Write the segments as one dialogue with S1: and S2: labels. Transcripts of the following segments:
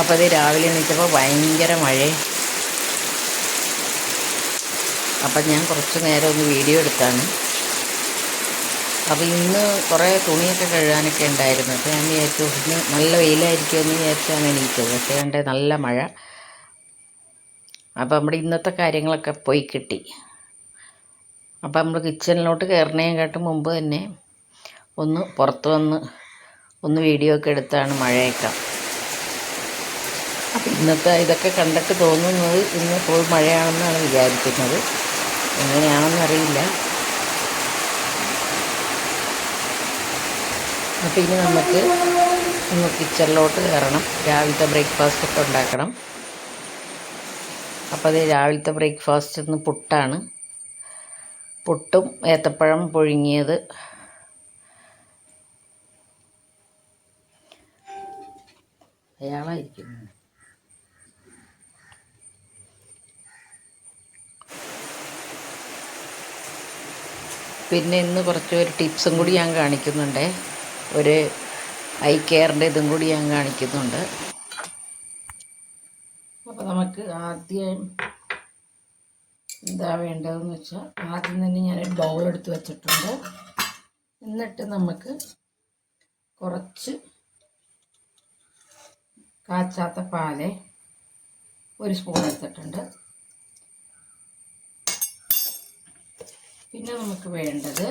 S1: അപ്പോൾ അത് രാവിലെ എണീറ്റപ്പോൾ ഭയങ്കര മഴയും. അപ്പം ഞാൻ കുറച്ച് നേരം ഒന്ന് വീഡിയോ എടുത്താണ്. അപ്പോൾ ഇന്ന് കുറേ തുണിയൊക്കെ കഴുകാനൊക്കെ ഉണ്ടായിരുന്നു. അപ്പോൾ ഞാൻ വിചാരിച്ചു ഇന്ന് നല്ല വെയിലായിരിക്കുമെന്ന് വിചാരിച്ചാണ് എണീറ്റത് പക്ഷേ കണ്ടേ നല്ല മഴ. അപ്പോൾ നമ്മുടെ ഇന്നത്തെ കാര്യങ്ങളൊക്കെ പോയി കിട്ടി. അപ്പോൾ നമ്മൾ കിച്ചണിലോട്ട് കയറുന്നതിനെക്കാട്ടും മുമ്പ് തന്നെ ഒന്ന് പുറത്ത് വന്ന് ഒന്ന് വീഡിയോ ഒക്കെ എടുത്താണ് മഴയൊക്കെ. ഇന്നത്തെ ഇതൊക്കെ കണ്ടിട്ട് തോന്നുന്നത് ഇന്ന് ഫുൾ മഴയാണെന്നാണ് വിചാരിക്കുന്നത്. എങ്ങനെയാണെന്നറിയില്ല അപ്പോൾ ഇനി നമുക്ക് ഇന്ന് കിച്ചണിലോട്ട് കയറണം. രാവിലത്തെ ബ്രേക്ക്ഫാസ്റ്റ് ഒക്കെ ഉണ്ടാക്കണം. അപ്പോൾ അത് രാവിലത്തെ ബ്രേക്ക്ഫാസ്റ്റ് ഇന്ന് പുട്ടാണ്. പുട്ടും ഏത്തപ്പഴം പുഴുങ്ങിയത്. അയാളായിരിക്കും. പിന്നെ ഇന്ന് കുറച്ച് ഒരു ടിപ്സും കൂടി ഞാൻ കാണിക്കുന്നുണ്ട്. ഒരു ഐ കെയറിന്റെ ഇതും കൂടി ഞാൻ കാണിക്കുന്നുണ്ട്. അപ്പോൾ നമുക്ക് ആദ്യം എന്താ വേണ്ടതെന്ന് വെച്ചാൽ ആദ്യം തന്നെ ഞാൻ ഒരു ബൗൾ എടുത്ത് വെച്ചിട്ടുണ്ട്. എന്നിട്ട് നമുക്ക് കുറച്ച് കാച്ചാത്ത പാൽ ഒരു സ്പൂൺ എടുത്തിട്ടുണ്ട്. പിന്നെ നമുക്ക് വേണ്ടത്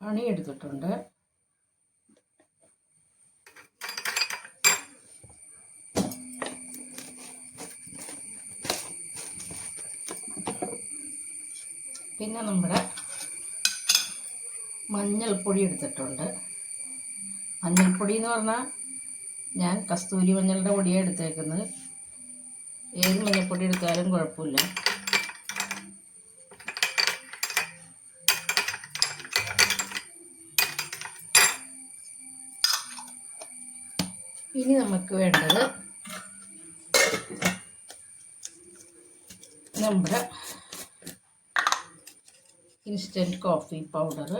S1: ഹണി എടുത്തിട്ടുണ്ട്. പിന്നെ നമ്മുടെ മഞ്ഞൾപ്പൊടി എടുത്തിട്ടുണ്ട്. മഞ്ഞൾപ്പൊടി എന്ന് പറഞ്ഞാൽ ഞാൻ കസ്തൂരി മഞ്ഞളുടെ പൊടിയാണ് എടുത്തേക്കുന്നത്. ഏത് മഞ്ഞൾപ്പൊടി എടുത്താലും കുഴപ്പമില്ല. ഇനി നമുക്ക് വേണ്ടത് നമ്മുടെ ഇൻസ്റ്റന്റ് കോഫി പൗഡർ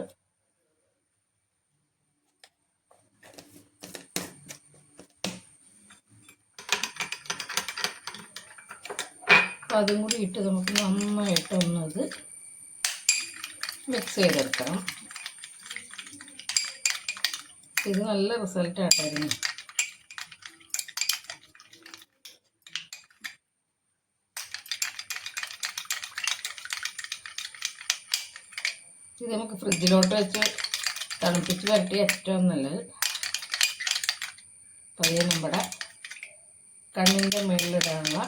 S1: അപ്പം അതും കൂടി ഇട്ട് നമുക്ക് നന്നായിട്ട് ഒന്നത് മിക്സ് ചെയ്തെടുക്കണം. ഇത് നല്ല റിസൾട്ട് ആട്ടായിരുന്നു ഇത് നമുക്ക് ഫ്രിഡ്ജിലോട്ട് വെച്ച് തണുപ്പിച്ച് വരട്ടി ഏറ്റവും നല്ലത്. പതിയെ നമ്മുടെ കണ്ണിന്റെ മുകളിലിടാനുള്ള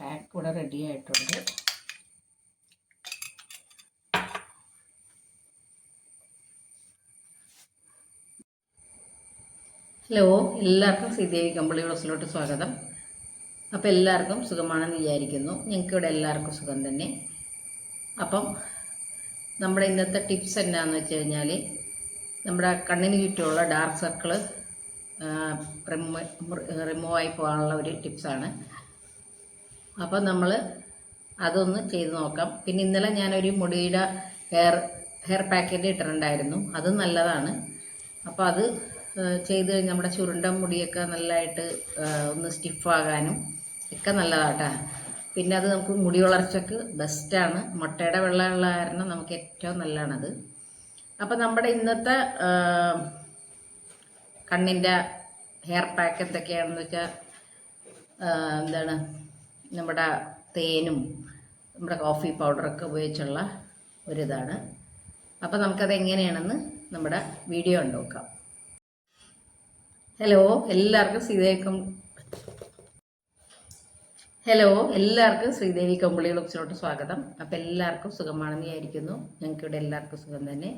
S1: പാക്ക് കൂടെ റെഡി ആയിട്ടുണ്ട്. ഹലോ എല്ലാവർക്കും ശ്രീദേവി കമ്പിളി ഹൗസിലോട്ട് സ്വാഗതം. അപ്പോൾ എല്ലാവർക്കും സുഖമാണെന്ന് വിചാരിക്കുന്നു. ഞങ്ങൾക്ക് ഇവിടെ എല്ലാവർക്കും സുഖം തന്നെ. അപ്പം നമ്മുടെ ഇന്നത്തെ ടിപ്സ് എന്നാന്ന് വെച്ച് കഴിഞ്ഞാൽ നമ്മുടെ കണ്ണിന് ചുറ്റുമുള്ള ഡാർക്ക് സർക്കിൾ റിമൂവ് ആയി പോകാനുള്ള ഒരു ടിപ്സാണ്. അപ്പം നമ്മൾ അതൊന്ന് ചെയ്ത് നോക്കാം. പിന്നെ ഇന്നലെ ഞാനൊരു മുടിയുടെ ഹെയർ ഹെയർ പാക്കറ്റ് ഇട്ടിട്ടുണ്ടായിരുന്നു. അത് നല്ലതാണ്. അപ്പോൾ അത് ചെയ്ത് കഴിഞ്ഞാൽ നമ്മുടെ ചുരുണ്ട മുടിയൊക്കെ നല്ലതായിട്ട് ഒന്ന് സ്റ്റിഫാകാനും ഒക്കെ നല്ലതാട്ടാ. പിന്നെ അത് നമുക്ക് മുടി വളർച്ചയ്ക്ക് ബെസ്റ്റാണ് മുട്ടയുടെ വെള്ളമുള്ള കാരണം നമുക്ക് ഏറ്റവും നല്ലതാണത്. അപ്പോൾ നമ്മുടെ ഇന്നത്തെ കണ്ണിന്റെ ഹെയർ പാക്ക് എന്തൊക്കെയാണെന്ന് വെച്ചാൽ എന്താണ്? നമ്മുടെ തേനും നമ്മുടെ കോഫി പൗഡറൊക്കെ ഉപയോഗിച്ചുള്ള ഒരിതാണ്. അപ്പോൾ നമുക്കത് എങ്ങനെയാണെന്ന് നമ്മുടെ വീഡിയോ ഉണ്ടോക്കാം ഹലോ എല്ലാവർക്കും ശ്രീദേവിക്കും ഹലോ എല്ലാവർക്കും ശ്രീദേവി കമ്പിളി സ്വാഗതം. അപ്പം എല്ലാവർക്കും സുഖമാണെന്ന് വിചാരിക്കുന്നു. ഞങ്ങൾക്ക് ഇവിടെ എല്ലാവർക്കും സുഖം തന്നെ.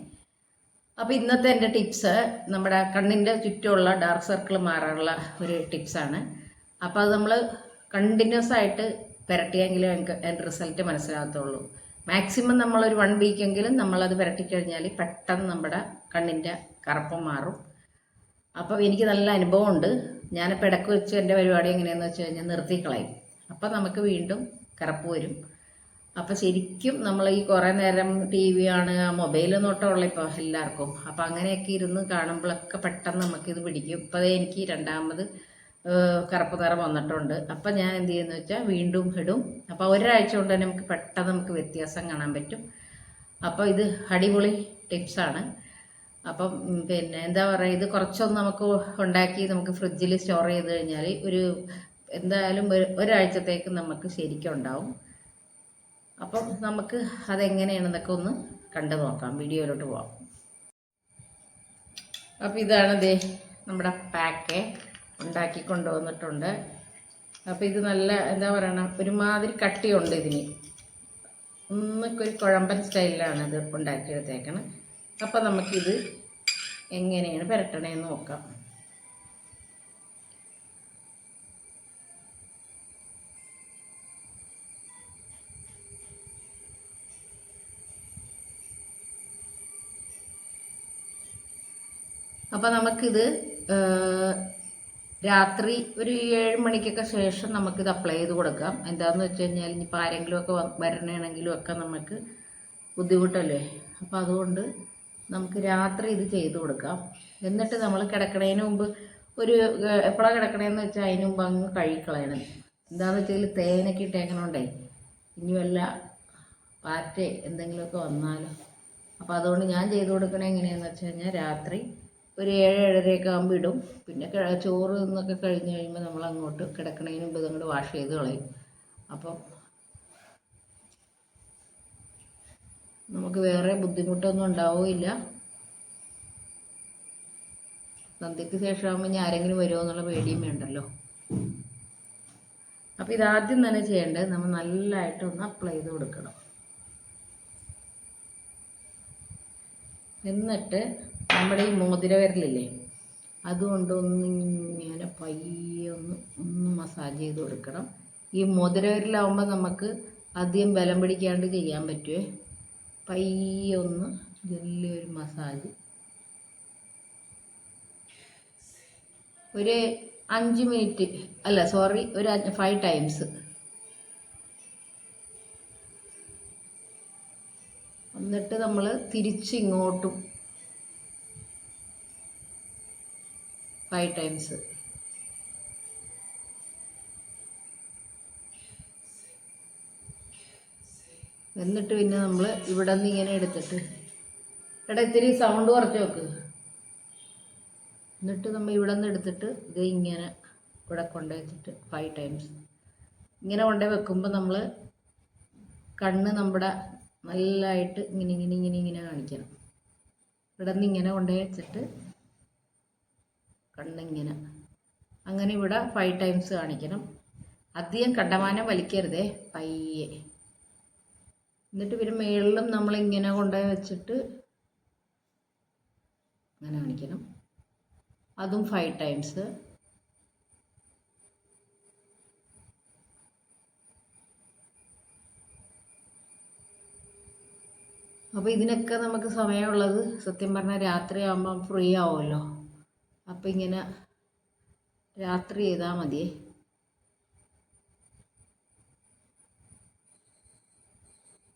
S1: അപ്പോൾ ഇന്നത്തെ എന്റെ ടിപ്സ് നമ്മുടെ കണ്ണിന്റെ ചുറ്റുമുള്ള ഡാർക്ക് സർക്കിൾ മാറാനുള്ള ഒരു ടിപ്സാണ് അപ്പോൾ അത് നമ്മൾ കണ്ടിന്യൂസ് ആയിട്ട് പുരട്ടിയെങ്കിലും എനിക്ക് അതിന്റെ റിസൾട്ട് മനസ്സിലാകത്തുള്ളൂ. മാക്സിമം നമ്മളൊരു വൺ വീക്കെങ്കിലും നമ്മളത് പുരട്ടിക്കഴിഞ്ഞാൽ പെട്ടെന്ന് നമ്മുടെ കണ്ണിന്റെ കറുപ്പം മാറും. അപ്പോൾ എനിക്ക് നല്ല അനുഭവമുണ്ട്. ഞാനിപ്പോൾ ഇടയ്ക്ക് വെച്ച് എന്റെ പരിപാടി എങ്ങനെയാണെന്ന് വെച്ച് കഴിഞ്ഞാൽ നിർത്തിക്കളയും അപ്പോൾ നമുക്ക് വീണ്ടും കറുപ്പ് വരും. അപ്പം ശരിക്കും നമ്മൾ ഈ കുറേ നേരം ടി വി ആണ് മൊബൈൽ നോട്ടമുള്ള ഇപ്പോൾ എല്ലാവർക്കും. അപ്പം അങ്ങനെയൊക്കെ ഇരുന്ന് കാണുമ്പോഴൊക്കെ പെട്ടെന്ന് നമുക്കിത് പിടിക്കും. ഇപ്പോൾ എനിക്ക് രണ്ടാമത് കറുപ്പ് നിറം വന്നിട്ടുണ്ട്. അപ്പം ഞാൻ എന്ത് ചെയ്യുന്നു വെച്ചാൽ വീണ്ടും ഇടും. അപ്പോൾ ഒരാഴ്ച കൊണ്ട് തന്നെ നമുക്ക് പെട്ടെന്ന് നമുക്ക് വ്യത്യാസം കാണാൻ പറ്റും. അപ്പോൾ ഇത് അടിപൊളി ടിപ്സാണ് അപ്പം പിന്നെ എന്താ പറയുക ഇത് കുറച്ചൊന്ന് നമുക്ക് ഉണ്ടാക്കി നമുക്ക് ഫ്രിഡ്ജിൽ സ്റ്റോർ ചെയ്ത് കഴിഞ്ഞാൽ ഒരു എന്തായാലും ഒരാഴ്ചത്തേക്ക് നമുക്ക് ശരിക്കും ഉണ്ടാവും. അപ്പം നമുക്ക് അതെങ്ങനെയാണെന്നൊക്കെ ഒന്ന് കണ്ടു നോക്കാം. വീഡിയോയിലോട്ട് പോവാം. അപ്പം ഇതാണ് ദേ നമ്മുടെ പാക്ക് ഉണ്ടാക്കി കൊണ്ടുവന്നിട്ടുണ്ട് അപ്പോൾ ഇത് നല്ല എന്താ പറയണ ഒരുമാതിരി കട്ടിയുണ്ട് ഇതിന്. ഒന്നൊക്കെ ഒരു കുഴമ്പൻ സ്റ്റൈലിലാണ് ഇത് ഉണ്ടാക്കിയെടുത്തേക്കണം. അപ്പോൾ നമുക്കിത് എങ്ങനെയാണ് പുരട്ടണേന്ന് നോക്കാം. അപ്പോൾ നമുക്കിത് രാത്രി ഒരു ഏഴ് മണിക്കൊക്കെ ശേഷം നമുക്കിത് അപ്ലൈ ചെയ്ത് കൊടുക്കാം. എന്താണെന്ന് വെച്ച് കഴിഞ്ഞാൽ ഇനിയിപ്പോൾ ആരെങ്കിലുമൊക്കെ വരണേണെങ്കിലും ഒക്കെ നമുക്ക് ബുദ്ധിമുട്ടല്ലേ? അപ്പം അതുകൊണ്ട് നമുക്ക് രാത്രി ഇത് ചെയ്ത് കൊടുക്കാം. എന്നിട്ട് നമ്മൾ കിടക്കണതിന് മുമ്പ് ഒരു എപ്പോഴാണ് കിടക്കണേന്ന് വെച്ചാൽ അതിന് മുമ്പ് അങ്ങ് കഴിക്കളയണം എന്താണെന്ന് വെച്ചാൽ തേനൊക്കെ ഇട്ടേക്കണോണ്ടേ ഇനി വല്ല പാറ്റേ എന്തെങ്കിലുമൊക്കെ വന്നാലോ. അപ്പോൾ അതുകൊണ്ട് ഞാൻ ചെയ്ത് കൊടുക്കണേ എങ്ങനെയാണെന്ന് വെച്ച് കഴിഞ്ഞാൽ രാത്രി ഒരു ഏഴ് ഏഴരയൊക്കെ ആകുമ്പോൾ ഇടും. പിന്നെ ചോറ് നിന്നൊക്കെ കഴിഞ്ഞ് കഴിയുമ്പോൾ നമ്മൾ അങ്ങോട്ട് കിടക്കണതിന് മുമ്പ് ഇതങ്ങോട്ട് വാഷ് ചെയ്ത് കളയും. അപ്പം നമുക്ക് വേറെ ബുദ്ധിമുട്ടൊന്നും ഉണ്ടാവില്ല. സന്ധ്യയ്ക്ക് ശേഷമാകുമ്പോൾ ഇനി ആരെങ്കിലും വരുമോ എന്നുള്ള പേടിയും വേണ്ടല്ലോ. അപ്പോൾ ഇതാദ്യം തന്നെ ചെയ്യേണ്ടത് നമ്മൾ നല്ലതായിട്ട് ഒന്ന് അപ്ലൈ ചെയ്ത് കൊടുക്കണം. എന്നിട്ട് നമ്മുടെ ഈ മോതിര വിരലില്ലേ? അതുകൊണ്ട് ഒന്ന് ഇങ്ങനെ പയ്യെ ഒന്ന് ഒന്ന് മസാജ് ചെയ്ത് കൊടുക്കണം. ഈ മോതിര വിരലാവുമ്പോൾ നമുക്ക് അധികം ബലം പിടിക്കാണ്ട് ചെയ്യാൻ പറ്റുമേ പയ്യെ ഒന്ന് വലിയൊരു മസാജ് ഒരു അഞ്ച് മിനിറ്റ് അല്ല സോറി ഒരു ഫൈവ് ടൈംസ് എന്നിട്ട് നമ്മൾ തിരിച്ച് ഫൈവ് ടൈംസ് എന്നിട്ട് പിന്നെ നമ്മൾ ഇവിടെ നിന്ന് ഇങ്ങനെ എടുത്തിട്ട്. എടാ ഇത്തിരി സൗണ്ട് കുറച്ച് വെക്ക് എന്നിട്ട് നമ്മൾ ഇവിടെ നിന്ന് എടുത്തിട്ട് ഇത് ഇങ്ങനെ ഇവിടെ കൊണ്ടുവച്ചിട്ട് വെച്ചിട്ട് ഫൈവ് ടൈംസ് ഇങ്ങനെ കൊണ്ടുപോയി വെക്കുമ്പോൾ നമ്മൾ കണ്ണ് നമ്മുടെ നല്ലതായിട്ട് ഇങ്ങനെ ഇങ്ങനെ ഇങ്ങനെ ഇങ്ങനെ കാണിക്കണം. ഇവിടെ നിന്ന് ഇങ്ങനെ കൊണ്ടുപോയി വെച്ചിട്ട് കണ്ണിങ്ങനെ അങ്ങനെ ഇവിടെ ഫൈവ് ടൈംസ് കാണിക്കണം. അധികം കണ്ടമാനം വലിക്കരുതേ പയ്യെ. എന്നിട്ട് പിന്നെ മേളിലും നമ്മളിങ്ങനെ കൊണ്ടുപോയി വെച്ചിട്ട് അങ്ങനെ കാണിക്കണം. അതും ഫൈവ് ടൈംസ് അപ്പോൾ ഇതിനൊക്കെ നമുക്ക് സമയമുള്ളത് സത്യം പറഞ്ഞാൽ രാത്രി ആകുമ്പം ഫ്രീ ആവുമല്ലോ. അപ്പം ഇങ്ങനെ രാത്രി ചെയ്താൽ മതിയേ.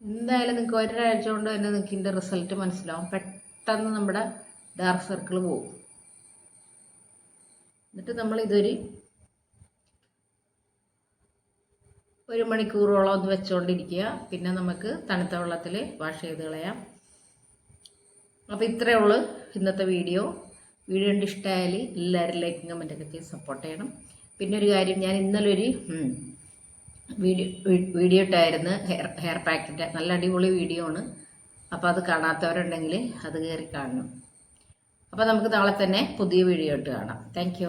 S1: എന്തായാലും നിങ്ങൾക്ക് ഒരാഴ്ച കൊണ്ട് തന്നെ നിങ്ങൾക്ക് ഇതിന്റെ റിസൾട്ട് മനസ്സിലാവും. പെട്ടെന്ന് നമ്മുടെ ഡാർക്ക് സർക്കിൾ പോകും എന്നിട്ട് നമ്മൾ ഇതൊരു ഒരു മണിക്കൂറോളം ഒന്ന് വെച്ചുകൊണ്ടിരിക്കുക പിന്നെ നമുക്ക് തണുത്ത വെള്ളത്തിൽ വാഷ് ചെയ്ത് കളയാം. അപ്പോൾ ഇത്രയേ ഉള്ളൂ ഇന്നത്തെ വീഡിയോ വീഡിയോ കണ്ട് ഇഷ്ടമായാൽ എല്ലാവരും ലൈക്കും കമന്റൊക്കെ ചെയ്ത് സപ്പോർട്ട് ചെയ്യണം. പിന്നെ ഒരു കാര്യം ഞാൻ ഇന്നലെ ഒരു വീഡിയോ വീഡിയോ ഇട്ടായിരുന്നു. ഹെയർ ഹെയർ പാക്കിന്റെ നല്ല അടിപൊളി വീഡിയോ ആണ്. അപ്പോൾ അത് കാണാത്തവരുണ്ടെങ്കിൽ അത് കയറി കാണണം. അപ്പോൾ നമുക്ക് നാളെ തന്നെ പുതിയ വീഡിയോ ഇട്ട് കാണാം. താങ്ക്